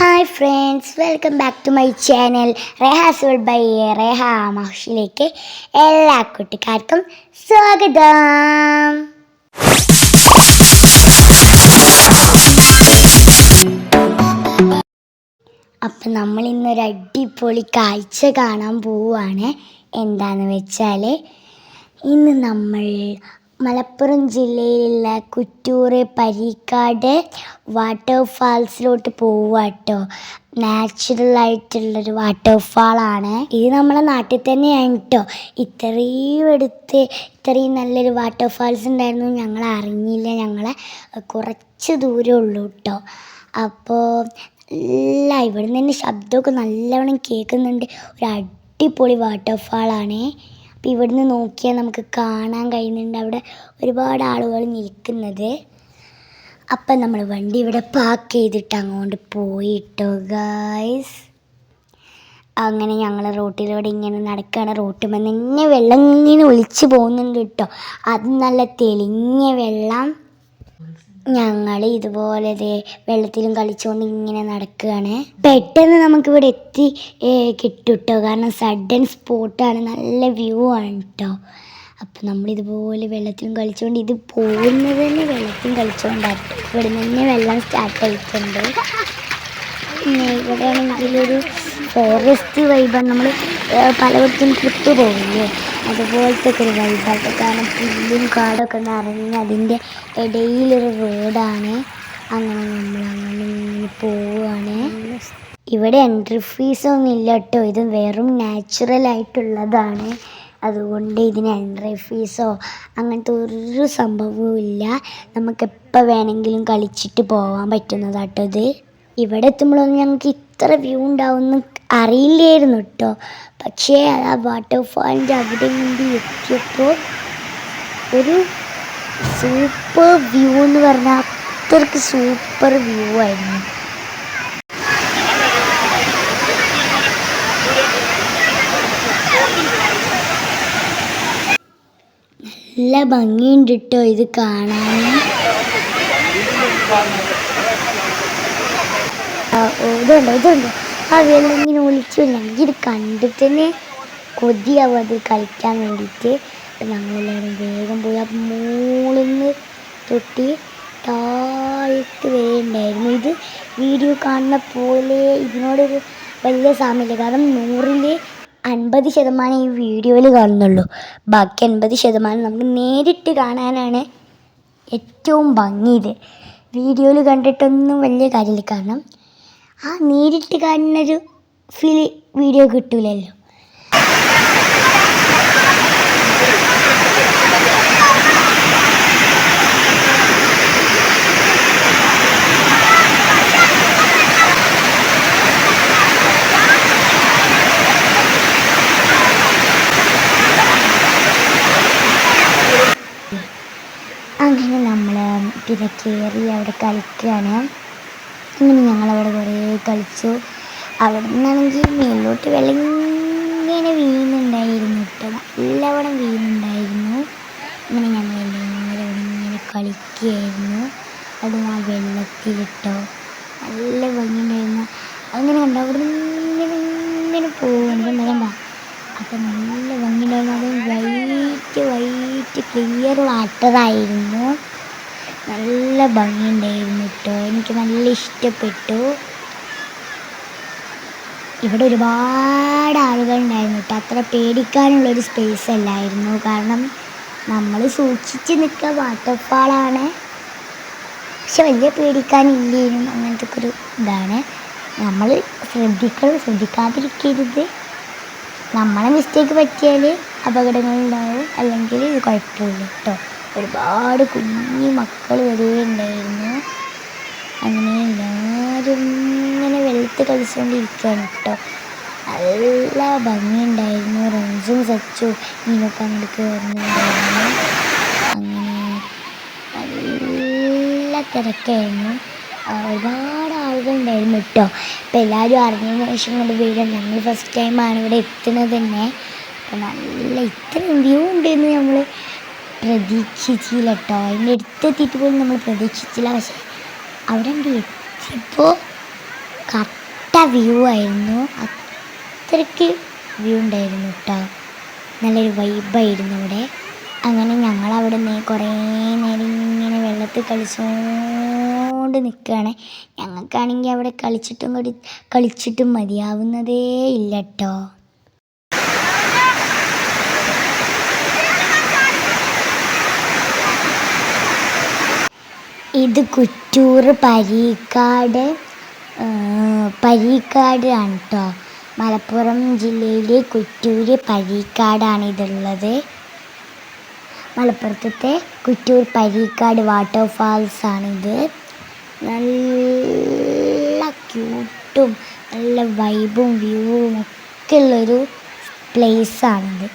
Hi friends welcome back to my channel Reha's world by Reha മഹഷിലേക്ക് എല്ലാ കുട്ടിക്കാർക്കും സ്വാഗതം. അപ്പം നമ്മൾ ഇന്നൊരു അടിപൊളി കാഴ്ച കാണാൻ പോവുകയാണ്. എന്താണെന്ന് വെച്ചാൽ ഇന്ന് നമ്മൾ മലപ്പുറം ജില്ലയിലുള്ള കുറ്റൂർ പരീക്കാട് വാട്ടർഫാൾസിലോട്ട് പോവുക കേട്ടോ നാച്ചുറൽ ആയിട്ടുള്ളൊരു വാട്ടർഫാളാണ്. ഇത് നമ്മളെ നാട്ടിൽ തന്നെയാണ് കേട്ടോ ഇത്രയും എടുത്ത് ഇത്രയും നല്ലൊരു വാട്ടർഫാൾസ് ഉണ്ടായിരുന്നു ഞങ്ങൾ അറിഞ്ഞില്ല. ഞങ്ങളെ കുറച്ച് ദൂരമേ ഉള്ളൂ കേട്ടോ അപ്പോൾ നല്ല ഇവിടെ നിന്ന് ശബ്ദമൊക്കെ നല്ലവണ്ണം കേൾക്കുന്നുണ്ട്. ഒരു അടിപൊളി വാട്ടർഫാളാണ്. അപ്പോൾ ഇവിടുന്ന് നോക്കിയാൽ നമുക്ക് കാണാൻ കഴിയുന്നുണ്ട്. അവിടെ ഒരുപാട് ആളുകൾ നിൽക്കുന്നത്. അപ്പം നമ്മൾ വണ്ടി ഇവിടെ പാക്ക് ചെയ്തിട്ട് അങ്ങോട്ട് പോയിട്ടോ ഗായ്സ് അങ്ങനെ ഞങ്ങൾ റോട്ടിലൂടെ ഇങ്ങനെ നടക്കുകയാണ് നിന്ന് ഇങ്ങനെ വെള്ളം ഇങ്ങനെ ഒളിച്ച് പോകുന്നുണ്ട് കേട്ടോ. അത് നല്ല തെളിഞ്ഞ വെള്ളം. ഞങ്ങൾ ഇതുപോലെ വെള്ളത്തിലും കളിച്ചുകൊണ്ട് ഇങ്ങനെ നടക്കുകയാണ് പെട്ടെന്ന് നമുക്ക് ഇവിടെ എത്തി കിട്ടുട്ടോ. കിട്ടും കേട്ടോ കാരണം സഡൻ സ്പോട്ടാണ് നല്ല വ്യൂ ആണ് കേട്ടോ അപ്പം നമ്മളിതുപോലെ വെള്ളത്തിലും കളിച്ചുകൊണ്ട് ഇത് പോകുന്നത് തന്നെ വെള്ളത്തിലും കളിച്ചുകൊണ്ടാണ് ഇവിടെ തന്നെ വെള്ളം സ്റ്റാർട്ട് ആയിട്ടുണ്ട്. പിന്നെ ഇവിടെ ആണെങ്കിൽ ഒരു ഫോറസ്റ്റ് വൈബാണ് നമ്മൾ പലയിടത്തും ട്രിപ്പ് പോകില്ലേ അതുപോലത്തെ ഒരു വൈബാണ് കാരണം പുല്ലും കാടൊക്കെ നിറഞ്ഞ് അതിന്റെ ഇടയിലൊരു റോഡാണ് അങ്ങനെ നമ്മൾ അങ്ങനെ ഇങ്ങനെ പോവുകയാണ്. ഇവിടെ എൻട്രി ഫീസൊന്നും ഇല്ല കേട്ടോ. ഇത് വെറും നാച്ചുറൽ ആയിട്ടുള്ളതാണ്. അതുകൊണ്ട് ഇതിന് എൻട്രി ഫീസോ അങ്ങനത്തെ ഒരു സംഭവവും ഇല്ല. നമുക്ക് എപ്പോൾ വേണമെങ്കിലും കളിച്ചിട്ട് പോകാൻ പറ്റുന്നതാട്ടോ ഇത്. ഇവിടെ എത്തുമ്പോഴൊന്നും ഞങ്ങൾക്ക് ഇത്ര വ്യൂ ഉണ്ടാവുമെന്ന് അറിയില്ലായിരുന്നു കേട്ടോ. പക്ഷേ ആ വാട്ടർഫാളിന്റെ അവിടെ കൊണ്ട് എത്തിയപ്പോൾ ഒരു സൂപ്പർ വ്യൂ എന്ന് പറഞ്ഞാൽ അത്രയ്ക്ക് സൂപ്പർ വ്യൂ ആയിരുന്നു. നല്ല ഭംഗിയുണ്ട് കേട്ടോ ഇത് കാണാൻ. ഇതുണ്ട് ഇതുണ്ട്. ആ വെള്ളം ഇങ്ങനെ ഒളിച്ചില്ല ഇത് കണ്ടിട്ട് തന്നെ കൊതിയാവും അത് കളിക്കാൻ വേണ്ടിയിട്ട്. അപ്പം ഞങ്ങളെല്ലാവരും വേഗം പോയി ആ മൂളിന്ന് തൊട്ടി താഴത്ത് വരെ ഇത് വീഡിയോ കാണുന്ന പോലെ ഇതിനോടൊരു വലിയ സാമ്യമില്ല കാരണം നൂറിൽ അൻപത് ശതമാനം ഈ വീഡിയോയിൽ കാണുന്നുള്ളൂ. ബാക്കി അൻപത് ശതമാനം നമുക്ക് നേരിട്ട് കാണാനാണ് ഏറ്റവും ഭംഗി ഇത്. വീഡിയോയിൽ കണ്ടിട്ടൊന്നും വലിയ കാര്യമില്ല. കാരണം ആ നേരിട്ട് കാണുന്നൊരു ഫീൽ വീഡിയോ കിട്ടൂലല്ലോ. അങ്ങനെ നമ്മൾ പിന്നെ കയറി അവിടെ കളിക്കുകയാണ് കളിച്ചു. അവിടെ നിന്നാണെങ്കിൽ മേലോട്ട് വെള്ളം ഇങ്ങനെ വീഴുന്നുണ്ടായിരുന്നു കേട്ടോ നല്ലവണ്ണം വീഴുന്നുണ്ടായിരുന്നു അങ്ങനെ ഞങ്ങളെല്ലാവരും അവിടെ ഇങ്ങനെ കളിക്കുകയായിരുന്നു. അത് ആ വെള്ളത്തിൽ കേട്ടോ നല്ല ഭംഗിയുണ്ടായിരുന്നു. അങ്ങനെ കണ്ടോ? അവിടെ ഇങ്ങനെ ഇങ്ങനെ പോകുന്നുണ്ട് നിലമ്പ അപ്പം നല്ല ഭംഗിയുണ്ടായിരുന്നു. അത് വൈറ്റ് വൈറ്റ് ക്ലിയർ വാട്ടറായിരുന്നു നല്ല ഭംഗിയുണ്ടായിരുന്നു കേട്ടോ. എനിക്ക് നല്ല ഇഷ്ടപ്പെട്ടു. ഇവിടെ ഒരുപാട് ആളുകൾ ഉണ്ടായിരുന്നു കേട്ടോ. അത്ര പേടിക്കാനുള്ളൊരു സ്പേസ് അല്ലായിരുന്നു. കാരണം നമ്മൾ സൂക്ഷിച്ച് നിൽക്കുക വാട്ടർഫാളാണ് പക്ഷെ വലിയ പേടിക്കാനില്ലേനും അങ്ങനത്തെ ഒക്കെ ഒരു ഇതാണ്. നമ്മൾ ശ്രദ്ധിക്കണം ശ്രദ്ധിക്കാതിരിക്കരുത്. നമ്മളെ മിസ്റ്റേക്ക് പറ്റിയാൽ അപകടങ്ങളുണ്ടാവും. അല്ലെങ്കിൽ ഇത് കുഴപ്പമില്ല കേട്ടോ. ഒരുപാട് കുഞ്ഞു മക്കൾ വരികയുണ്ടായിരുന്നു ഉണ്ടായിരുന്നു. എല്ലാവരും ഇങ്ങനെ വെളുത്ത് കളിച്ചുകൊണ്ടിരിക്കുകയാണ് കേട്ടോ. നല്ല ഭംഗിയുണ്ടായിരുന്നു. റൺസും സച്ചു. നീനൊക്കെ അങ്ങോട്ട് വരുന്നുണ്ടായിരുന്നു അങ്ങനെ നല്ല തിരക്കായിരുന്നു. ഒരുപാട് ആളുകളുണ്ടായിരുന്നു കേട്ടോ. ഇപ്പം എല്ലാവരും അറിഞ്ഞതിന് ശേഷം കൊണ്ട് വീട് ഞങ്ങൾ ഫസ്റ്റ് ടൈമാണ് ഇവിടെ എത്തുന്നത് തന്നെ. അപ്പം നല്ല ഇത്രയും വ്യൂ ഉണ്ടെന്ന് നമ്മൾ പ്രതീക്ഷിച്ചില്ല കേട്ടോ. അതിന്റെ അടുത്തെത്തിയിട്ട് പോലും നമ്മൾ പ്രതീക്ഷിച്ചില്ല. പക്ഷേ അവിടെ ഉണ്ട് എത്തിയപ്പോൾ കട്ട വ്യൂ ആയിരുന്നു. അത്രയ്ക്ക് വ്യൂ ഉണ്ടായിരുന്നു കേട്ടോ നല്ലൊരു വൈബായിരുന്നു അവിടെ. അങ്ങനെ ഞങ്ങൾ അവിടെ നിന്ന് കുറേ നേരം ഇങ്ങനെ വെള്ളത്തിൽ കളിച്ചുകൊണ്ട് നിൽക്കുകയാണ് ഞങ്ങൾക്കാണെങ്കിൽ അവിടെ കളിച്ചിട്ടും കളി കളിച്ചിട്ടും മതിയാവുന്നതേ ഇല്ല കേട്ടോ ഇത് കുറ്റൂർ പരീക്കാട് പരീക്കാടാണ് കേട്ടോ മലപ്പുറം ജില്ലയിലെ കുറ്റൂർ പരീക്കാടാണ് ഇതുള്ളത്. മലപ്പുറത്തെ കുറ്റൂർ പരീക്കാട് വാട്ടർഫാൾസ് ആണിത് നല്ല ക്യൂട്ടും നല്ല വൈബും വ്യൂവും ഒക്കെ ഉള്ളൊരു പ്ലേസാണിത്.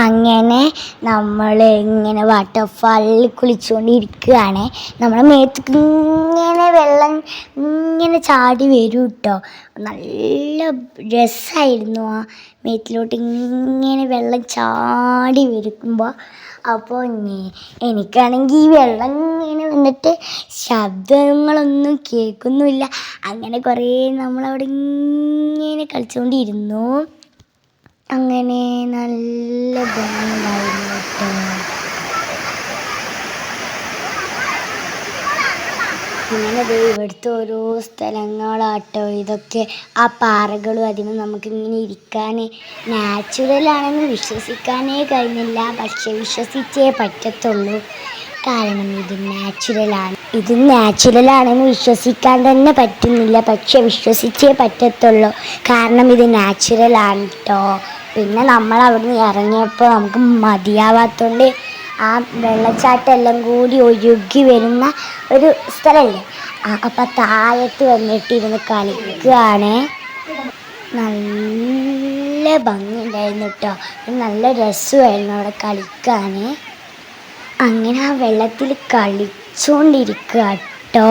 അങ്ങനെ നമ്മൾ ഇങ്ങനെ വാട്ടർഫാളിൽ കുളിച്ചുകൊണ്ടിരിക്കുകയാണ് നമ്മുടെ മേത്തേക്ക് ഇങ്ങനെ വെള്ളം ഇങ്ങനെ ചാടി വരും കേട്ടോ നല്ല രസമായിരുന്നു ആ മേത്തിലോട്ട് ഇങ്ങനെ വെള്ളം ചാടി വരുമ്പോൾ അപ്പോൾ എനിക്കാണെങ്കിൽ ഈ വെള്ളം ഇങ്ങനെ വന്നിട്ട് ശബ്ദങ്ങളൊന്നും കേൾക്കുന്നുമില്ല അങ്ങനെ കുറേ നമ്മളവിടെ ഇങ്ങനെ കളിച്ചുകൊണ്ടിരുന്നു അങ്ങനെ നല്ല ഭംഗിയുണ്ടായിരുന്നു ഇങ്ങനെ ദേ ഇവിടുത്തെ ഓരോ സ്ഥലങ്ങളാട്ടോ. ഇതൊക്കെ ആ പാറകളും അതിന് നമുക്കിങ്ങനെ ഇരിക്കാൻ നാച്ചുറലാണെന്ന് വിശ്വസിക്കാനേ കഴിഞ്ഞില്ല. പക്ഷെ വിശ്വസിച്ചേ പറ്റത്തുള്ളൂ. കാരണം ഇത് നാച്ചുറലാണ് ഇത് നാച്ചുറലാണെന്ന് വിശ്വസിക്കാൻ തന്നെ പറ്റുന്നില്ല. പക്ഷെ വിശ്വസിച്ചേ പറ്റത്തുള്ളൂ. കാരണം ഇത് നാച്ചുറലാണ് കേട്ടോ. പിന്നെ നമ്മൾ അവിടുന്ന് ഇറങ്ങിയപ്പോൾ നമുക്ക് മതിയാവാത്തതുകൊണ്ട് ആ വെള്ളച്ചാട്ടം എല്ലാം കൂടി ഒഴുകി വരുന്ന ഒരു സ്ഥലമല്ലേ അപ്പം താഴത്ത് വന്നിട്ട് ഇരുന്ന് കളിക്കുകയാണ്. നല്ല ഭംഗിയുണ്ടായിരുന്നു കേട്ടോ. നല്ല രസമായിരുന്നു അവിടെ കളിക്കാൻ അങ്ങനെ ആ വെള്ളത്തിൽ കളിച്ചുകൊണ്ടിരിക്കുക കേട്ടോ.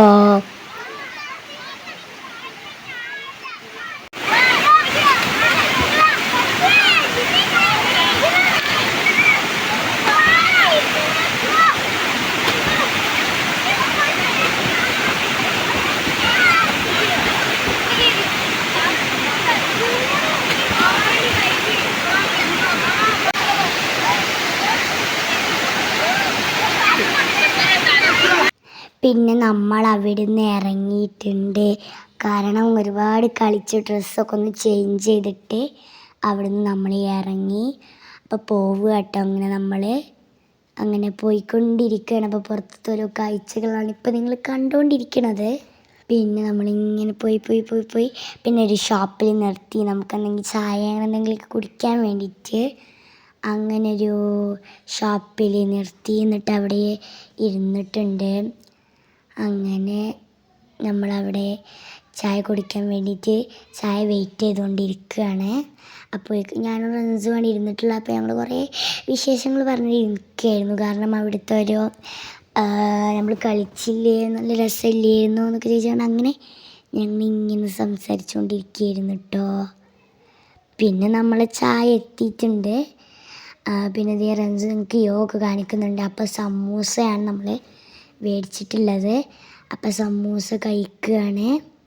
പിന്നെ നമ്മൾ അവിടുന്ന് ഇറങ്ങിയിട്ടുണ്ട്. കാരണം ഒരുപാട് കളിച്ച് ഡ്രസ്സൊക്കെ ഒന്ന് ചേഞ്ച് ചെയ്തിട്ട് അവിടുന്ന് നമ്മൾ ഇറങ്ങി. അപ്പോൾ പോവുക കേട്ടോ അങ്ങനെ നമ്മൾ. അങ്ങനെ പോയിക്കൊണ്ടിരിക്കുകയാണ്. അപ്പോൾ പുറത്തത്തെ ഓരോ കാഴ്ചകളാണ് ഇപ്പോൾ നിങ്ങൾ കണ്ടുകൊണ്ടിരിക്കണത് പിന്നെ നമ്മളിങ്ങനെ പോയി പോയി പോയി പോയി. പിന്നെ ഒരു ഷോപ്പിൽ നിർത്തി. നമുക്കെന്തെങ്കിലും ചായ എന്തെങ്കിലുമൊക്കെ കുടിക്കാൻ വേണ്ടിയിട്ട് അങ്ങനെ ഒരു ഷോപ്പിൽ നിർത്തി. എന്നിട്ട് അവിടെ ഇരുന്നിട്ടുണ്ട്. അങ്ങനെ നമ്മളവിടെ ചായ കുടിക്കാൻ വേണ്ടിയിട്ട് ചായ വെയിറ്റ് ചെയ്തുകൊണ്ടിരിക്കുകയാണ് അപ്പോഴേക്കും ഞാനും ഫ്രണ്ട്സുമാണ് ഇരുന്നിട്ടുള്ള അപ്പോൾ ഞങ്ങൾ കുറേ വിശേഷങ്ങൾ പറഞ്ഞിരിക്കുകയായിരുന്നു. കാരണം അവിടുത്തെ ഒരു നമ്മൾ കളിച്ചില്ലേ നല്ല രസമില്ലായിരുന്നു എന്നൊക്കെ ചോദിച്ചാണ് അങ്ങനെ ഞങ്ങൾ ഇങ്ങനെ സംസാരിച്ചുകൊണ്ടിരിക്കുകയായിരുന്നു കേട്ടോ പിന്നെ നമ്മൾ ചായ എത്തിയിട്ടുണ്ട്. പിന്നെ ദേ റൺസ് നിങ്ങൾക്ക് യോഗ കാണിക്കുന്നുണ്ട്. അപ്പോൾ സമൂസയാണ് നമ്മൾ മേടിച്ചിട്ടുള്ളത്. അപ്പം സമൂസ കഴിക്കുകയാണ്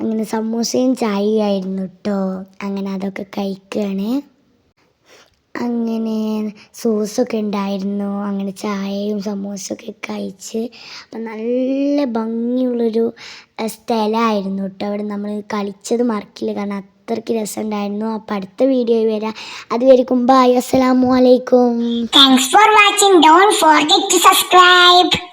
അങ്ങനെ സമൂസയും ചായയായിരുന്നു കേട്ടോ അങ്ങനെ അതൊക്കെ കഴിക്കുകയാണ് അങ്ങനെ സൂസൊക്കെ ഉണ്ടായിരുന്നു. അങ്ങനെ ചായയും സമൂസൊക്കെ കഴിച്ച്. അപ്പം നല്ല ഭംഗിയുള്ളൊരു സ്ഥലമായിരുന്നു കേട്ടോ അവിടെ നമ്മൾ കളിച്ചത് മറക്കില്ല. കാരണം അത്രയ്ക്ക് രസമുണ്ടായിരുന്നു. അപ്പം അടുത്ത വീഡിയോ വരാം. അതുവരെക്കും ബായ് അസ്സലാമു അലൈക്കും. Thanks for watching don't forget to subscribe.